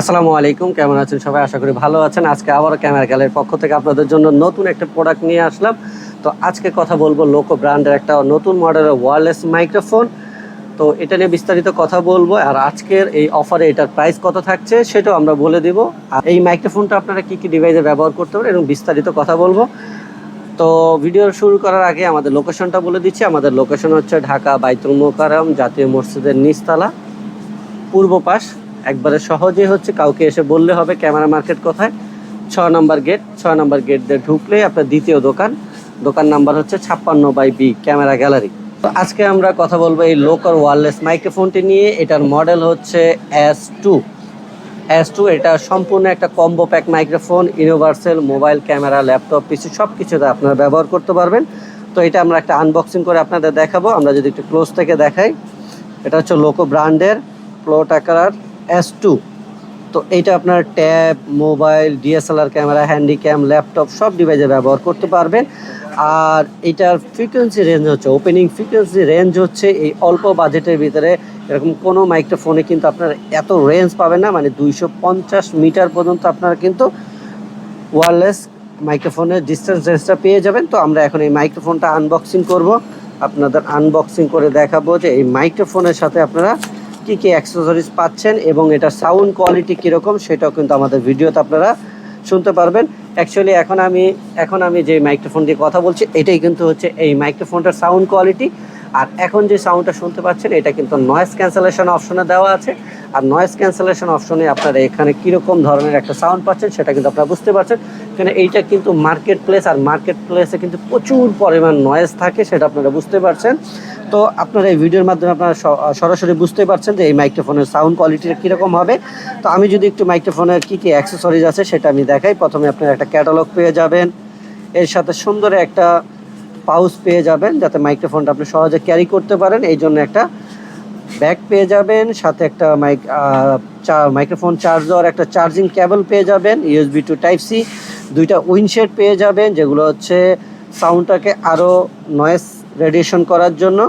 আসসালামু আলাইকুম, কেমন আছেন সবাই? আশা করি ভালো আছেন। আজকে আবারও ক্যামেরা গ্যালের পক্ষ থেকে আপনাদের জন্য নতুন একটা প্রোডাক্ট নিয়ে আসলাম। তো আজকে কথা বলব লোকো ব্র্যান্ডের একটা নতুন মডেলের ওয়ারলেস মাইক্রোফোন তো এটা নিয়ে বিস্তারিত কথা বলব। আর আজকের এই অফারে এটার প্রাইস কত থাকছে সেটাও আমরা বলে দিব। আর এই মাইক্রোফোনটা আপনারা কী কী ডিভাইসে ব্যবহার করতে পারেন এবং বিস্তারিত কথা বলব। তো ভিডিও শুরু করার আগে আমাদের লোকেশনটা বলে দিচ্ছি। আমাদের লোকেশন হচ্ছে ঢাকা, বাইতুল মোকারম জাতীয় মসজিদের নিচতলা, পূর্ব পাশ। একবারে সহজে হচ্ছে, কাউকে এসে বললে হবে ক্যামেরা মার্কেট কোথায়? ছ নম্বর গেট ছ নম্বর গেট দিয়ে ঢুকলেই আপনার দ্বিতীয় দোকান। দোকান নাম্বার হচ্ছে ছাপ্পান্ন বাই বি, ক্যামেরা গ্যালারি। তো আজকে আমরা কথা বলব এই লোকাল ওয়ারলেস মাইক্রোফোনটি নিয়ে। এটার মডেল হচ্ছে এস টু এস টু এটা সম্পূর্ণ একটা combo pack microphone, universal mobile camera, laptop, PC সব কিছুতে আপনারা ব্যবহার করতে পারবেন। তো এটা আমরা একটা আনবক্সিং করে আপনাদের দেখাবো। আমরা যদি একটু ক্লোজ থেকে দেখাই, এটা হচ্ছে লোকো ব্র্যান্ডের প্লোটাকার এস টু তো এইটা আপনার tab, mobile DSLR camera, handycam, laptop, সব ডিভাইসে ব্যবহার করতে পারবেন। আর এটার ফ্রিকোয়েন্সি রেঞ্জ হচ্ছে ওপেনিং ফ্রিকোয়েন্সি রেঞ্জ হচ্ছে এই অল্প বাজেটের ভিতরে। এরকম কোনো মাইক্রোফোনে কিন্তু আপনার এত রেঞ্জ পাবেন না মানে দুইশো পঞ্চাশ মিটার পর্যন্ত আপনারা কিন্তু ওয়ারলেস মাইক্রোফোনের ডিস্টেন্স রেঞ্জটা পেয়ে যাবেন। তো আমরা এখন এই মাইক্রোফোনটা আনবক্সিং করব। আপনাদের আনবক্সিং করে দেখাবো যে এই মাইক্রোফোনের সাথে আপনারা কী কী অ্যাক্সেসরিজ পাচ্ছেন এবং এটা সাউন্ড কোয়ালিটি কীরকম সেটাও কিন্তু আমাদের ভিডিওতে আপনারা শুনতে পারবেন। অ্যাকচুয়ালি এখন আমি এখন আমি যে মাইক্রোফোন দিয়ে কথা বলছি, এটাই কিন্তু হচ্ছে এই মাইক্রোফোনটার সাউন্ড কোয়ালিটি আর এখন যে সাউন্ডটা শুনতে পাচ্ছেন, এটা কিন্তু নয়েজ ক্যান্সেলেশন অপশনে দেওয়া আছে। আর নয়েজ ক্যান্সেলেশন অপশনে আপনারা এখানে কীরকম ধরনের একটা সাউন্ড পাচ্ছেন, সেটা কিন্তু আপনারা বুঝতে পারছেন। কেন এইটা কিন্তু মার্কেট প্লেস আর মার্কেট প্লেসে কিন্তু প্রচুর পরিমাণ নয়েজ থাকে, সেটা আপনারা বুঝতে পারছেন। তো আপনারা এই ভিডিওর মাধ্যমে আপনারা সরাসরি বুঝতে পারছেন যে এই মাইক্রোফোনের সাউন্ড কোয়ালিটিটা কীরকম হবে। তো আমি যদি একটু মাইক্রোফোনের কী কী অ্যাক্সেসরিজ আছে সেটা আমি দেখাই। প্রথমে আপনারা একটা ক্যাটালগ পেয়ে যাবেন। এর সাথে সুন্দর একটা পাউচ পেয়ে যাবেন, যাতে মাইক্রোফোনটা আপনি সহজে ক্যারি করতে পারেন। এই জন্য একটা ব্যাগ পেয়ে যাবেন, সাথে একটা মাইক মাইক্রোফোন চার্জার একটা চার্জিং কেবল পেয়ে যাবেন ইউএসবি টু টাইপ সি দুইটা উইনশেড পেয়ে যাবেন, যেগুলো হচ্ছে সাউন্ডটাকে আরও নয়েস রেডিয়েশন করার জন্য।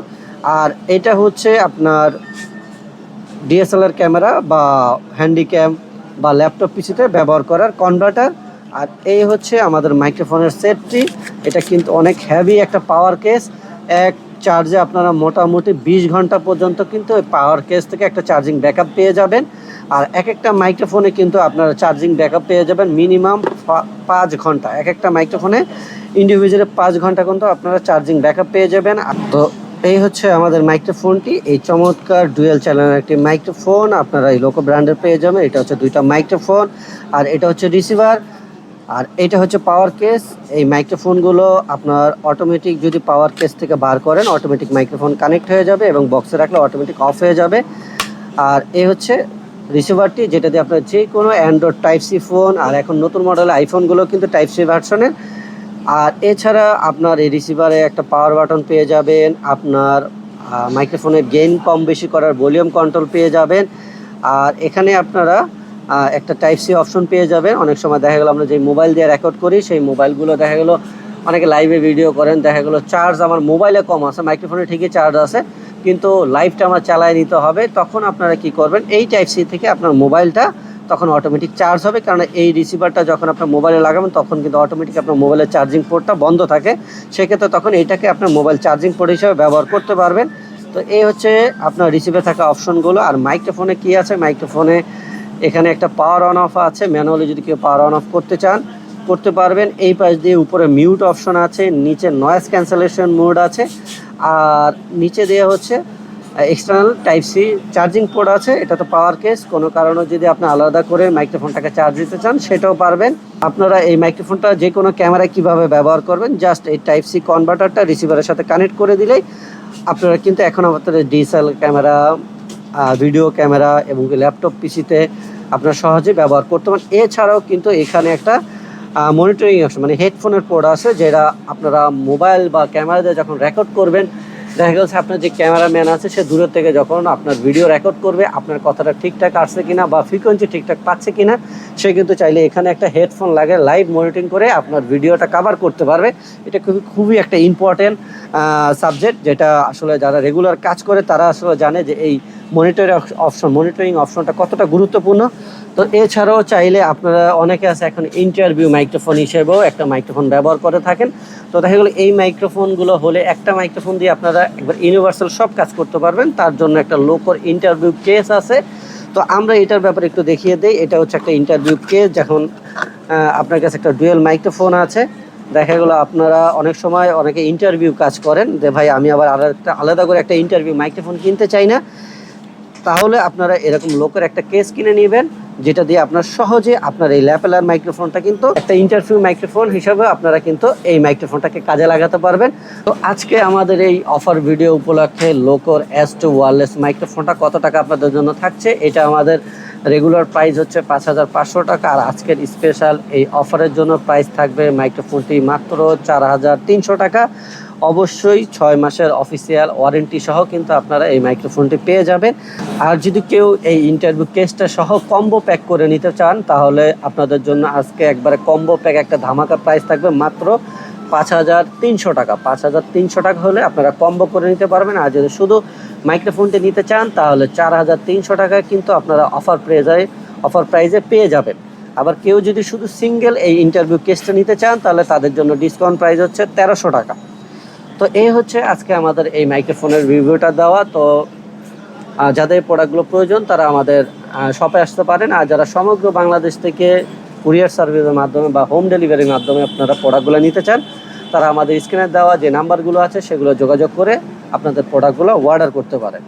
আর এটা হচ্ছে আপনার ডিএসএলআর ক্যামেরা বা হ্যান্ডিক্যাম বা ল্যাপটপ পিসিতে ব্যবহার করার কনভার্টার আর এই হচ্ছে আমাদের মাইক্রোফোনের সেটটি এটা কিন্তু অনেক হ্যাভি একটা পাওয়ার কেস এক চার্জে আপনারা মোটামুটি বিশ ঘণ্টা পর্যন্ত কিন্তু ওই পাওয়ার কেস থেকে একটা চার্জিং ব্যাকআপ পেয়ে যাবেন। আর এক একটা মাইক্রোফোনে কিন্তু আপনারা চার্জিং ব্যাকআপ পেয়ে যাবেন মিনিমাম পাঁচ ঘণ্টা। এক একটা মাইক্রোফোনে ইন্ডিভিজুয়ালি পাঁচ ঘণ্টা কিন্তু আপনারা চার্জিং ব্যাকআপ পেয়ে যাবেন। তো এই হচ্ছে আমাদের মাইক্রোফোনটি। এই চমৎকার ডুয়েল চ্যানেলের একটি মাইক্রোফোন আপনারা এই লোকো ব্র্যান্ডের পেয়ে যাবেন। এটা হচ্ছে দুইটা মাইক্রোফোন। আর এটা হচ্ছে রিসিভার। আর এটা হচ্ছে পাওয়ার কেস। এই মাইক্রোফোনগুলো আপনার অটোমেটিক যদি পাওয়ার কেস থেকে বার করেন অটোমেটিক মাইক্রোফোন কানেক্ট হয়ে যাবে এবং বক্সে রাখলে অটোমেটিক অফ হয়ে যাবে। আর এই হচ্ছে রিসিভারটি যেটা দিয়ে আপনার যে কোনো অ্যান্ড্রয়েড টাইপ সি ফোন আর এখন নতুন মডেলের আইফোনগুলো কিন্তু টাইপ সি ভার্সনের আর এছাড়া আপনার এই রিসিভারে একটা পাওয়ার বাটন পেয়ে যাবেন, আপনার মাইক্রোফোনের গেইন কম বেশি করার ভলিউম কন্ট্রোল পেয়ে যাবেন। আর এখানে আপনারা একটা টাইপ সি অপশন পেয়ে যাবেন। অনেক সময় দেখা গেলো আমরা যে মোবাইল দিয়ে রেকর্ড করি, সেই মোবাইলগুলো দেখা গেলো অনেকে লাইভে ভিডিও করেন, দেখা গেলো চার্জ আমার মোবাইলে কম আছে মাইক্রোফোনে ঠিকই চার্জ আছে। কিন্তু লাইভটা আমার চালায় নিতে হবে, তখন আপনারা কি করবেন? এই টাইপ সি থেকে আপনার মোবাইলটা তখন অটোমেটিক চার্জ হবে কারণ এই রিসিভারটা যখন আপনার মোবাইলে লাগাবেন, তখন কিন্তু অটোমেটিক আপনার মোবাইলের চার্জিং পোর্টটা বন্ধ থাকে। সেক্ষেত্রে তখন এইটাকে আপনার মোবাইল চার্জিং পোর্ট হিসেবে ব্যবহার করতে পারবেন। তো এই হচ্ছে আপনার রিসিভে থাকা অপশনগুলো। আর মাইক্রোফোনে কি আছে? মাইক্রোফোনে এখানে একটা পাওয়ার অন অফ আছে। ম্যানুয়ালি যদি কেউ পাওয়ার অন অফ করতে চান, করতে পারবেন। এই পাশ দিয়ে উপরে মিউট অপশন আছে, নিচে নয়েজ ক্যান্সেলেশন মোড আছে। আর নিচে দিয়ে হচ্ছে external type C charging port আছে, এটা তো পাওয়ার কেস কোনো কারণে যদি আপনি আলাদা করে মাইক্রোফোনটাকে চার্জ দিতে চান, সেটাও পারবেন। আপনারা এই মাইক্রোফোনটা যে কোনো ক্যামেরায় কীভাবে ব্যবহার করবেন জাস্ট এই টাইপ সি কনভার্টারটা রিসিভারের সাথে কানেক্ট করে দিলেই আপনারা কিন্তু এখন আমাদের ডিজিটাল ক্যামেরা ভিডিও ক্যামেরা এবং ল্যাপটপ পিসিতে আপনারা সহজে ব্যবহার করতে পারেন। এছাড়াও কিন্তু এখানে একটা মনিটরিং অপশন মানে হেডফোনের পোর্ট আছে যেটা আপনারা মোবাইল বা ক্যামেরা দিয়ে যখন রেকর্ড করবেন, দেখা গেছে আপনার যে ক্যামেরাম্যান আছে সে দূরের থেকে যখন আপনার ভিডিও রেকর্ড করবে, আপনার কথাটা ঠিকঠাক আসছে কিনা বা ফ্রিকোয়েন্সি ঠিকঠাক পাচ্ছে কিনা, সে কিন্তু চাইলে এখানে একটা হেডফোন লাগে লাইভ মনিটরিং করে আপনার ভিডিওটা কাভার করতে পারবে। এটা খুবই খুবই একটা ইম্পর্টেন্ট সাবজেক্ট যেটা আসলে যারা রেগুলার কাজ করে, তারা আসলে জানে যে এই মনিটরিং অপশন মনিটরিং অপশনটা কতটা গুরুত্বপূর্ণ? তো এছাড়াও চাইলে আপনারা অনেকে আছে এখন ইন্টারভিউ মাইক্রোফোন হিসেবেও একটা মাইক্রোফোন ব্যবহার করে থাকেন। তো দেখা গেলো এই মাইক্রোফোনগুলো হলে একটা মাইক্রোফোন দিয়ে আপনারা একবার ইউনিভার্সাল সব কাজ করতে পারবেন। তার জন্য একটা লোকর ইন্টারভিউ কেস আছে। তো আমরা এটার ব্যাপারে একটু দেখিয়ে দিই। এটা হচ্ছে একটা ইন্টারভিউ কেস যখন আপনার কাছে একটা ডুয়েল মাইক্রোফোন আছে। দেখা গেলো আপনারা অনেক সময় অনেকে ইন্টারভিউ কাজ করেন যে, ভাই, আমি আবার একটা আলাদা করে একটা ইন্টারভিউ মাইক্রোফোন কিনতে চাই না। তাহলে আপনারা এরকম লোকের একটা কেস কিনে নেবেন, যেটা দিয়ে আপনার সহজে আপনার এই ল্যাপেলার মাইক্রোফোনটা কিন্তু একটা ইন্টারভিউ মাইক্রোফোন হিসাবে আপনারা কিন্তু এই মাইক্রোফোনটাকে কাজে লাগাতে পারবেন। তো আজকে আমাদের এই অফার ভিডিও উপলক্ষে লোকর এস টু ওয়ারলেস মাইক্রোফোনটা কত টাকা আপনাদের জন্য থাকছে? এটা আমাদের রেগুলার প্রাইস হচ্ছে পাঁচ হাজার পাঁচশো টাকা, আর আজকের স্পেশাল এই অফারের জন্য প্রাইস থাকবে মাইক্রোফোনটি মাত্র চার হাজার তিনশো টাকা। অবশ্যই ছয় মাসের অফিসিয়াল ওয়ারেন্টি সহ কিন্তু আপনারা এই মাইক্রোফোনটি পেয়ে যাবেন। আর যদি কেউ এই ইন্টারভিউ কেসটা সহ কম্বো প্যাক করে নিতে চান, তাহলে আপনাদের জন্য আজকে একবারে কম্বো প্যাক একটা ধামাকা প্রাইস থাকবে মাত্র পাঁচ হাজার তিনশো টাকা। পাঁচ হাজার তিনশো টাকা হলে আপনারা কম্বো করে নিতে পারবেন। আর যদি শুধু মাইক্রোফোনটি নিতে চান, তাহলে চার হাজার তিনশো টাকায় কিন্তু আপনারা অফার প্রাইজে অফার প্রাইজে পেয়ে যাবেন। আবার কেউ যদি শুধু সিঙ্গেল এই ইন্টারভিউ কেসটা নিতে চান, তাহলে তাদের জন্য ডিসকাউন্ট প্রাইস হচ্ছে তেরোশো টাকা। তো এই হচ্ছে আজকে আমাদের এই মাইক্রোফোনের রিভিউটা দেওয়া। তো যাদের প্রোডাক্টগুলো প্রয়োজন, তারা আমাদের শপে আসতে পারেন। আর যারা সমগ্র বাংলাদেশ থেকে কুরিয়ার সার্ভিসের মাধ্যমে বা হোম ডেলিভারির মাধ্যমে আপনারা প্রোডাক্টগুলো নিতে চান, তারা আমাদের স্ক্রিনে দেওয়া যে নাম্বারগুলো আছে, সেগুলো যোগাযোগ করে আপনাদের প্রোডাক্টগুলো অর্ডার করতে পারেন।